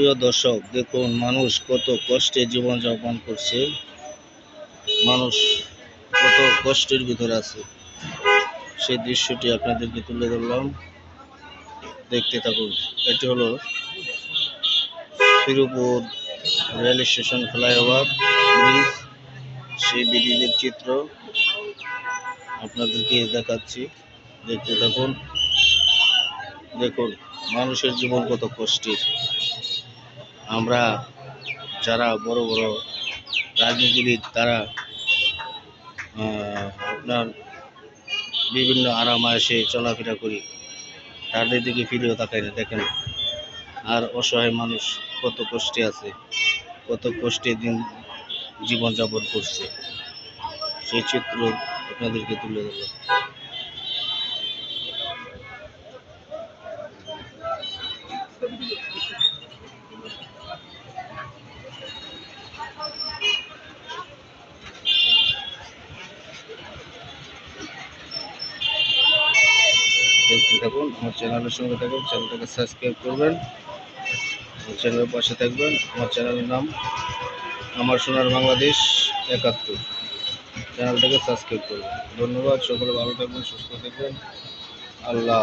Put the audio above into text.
প্রিয় দর্শক, দেখুন মানুষ কত কষ্টে জীবনযাপন করছে। মানুষ কত কষ্টের ভিতরে আছে। সেই দৃশ্যটি আপনাদেরকে তুলে ধরলাম। দেখতে থাকুন, এটি হলো Tiruppur rail station flyover. Bridge সেই ব্রিজের চিত্র আপনাদেরকে দেখাচ্ছি। দেখতে থাকুন। দেখুন, মানুষের জীবন কত কষ্টের। আমরা যারা বড় বড় রাজনীতিবিদ, তারা আপনার বিভিন্ন আরাম আসে চলাফেরা করি, তাদের দিকে ফিরেও তাকাই না, দেখেন। আর অসহায় মানুষ কত কষ্টে আছে, কত কষ্টে দিন জীবনযাপন করছে। সেই চিত্র আপনাদেরকে তুলে ধরলাম। দেখতে থাকুন, আমার চ্যানেলের সঙ্গে থাকুন, চ্যানেলটাকে সাবস্ক্রাইব করবেন আমার চ্যানেলের পাশে থাকবেন, আমার চ্যানেলের নাম আমার সোনার বাংলাদেশ একাত্তর। চ্যানেলটাকে সাবস্ক্রাইব করবেন। ধন্যবাদ, সকলে ভালো থাকবেন, সুস্থ থাকবেন। আল্লাহ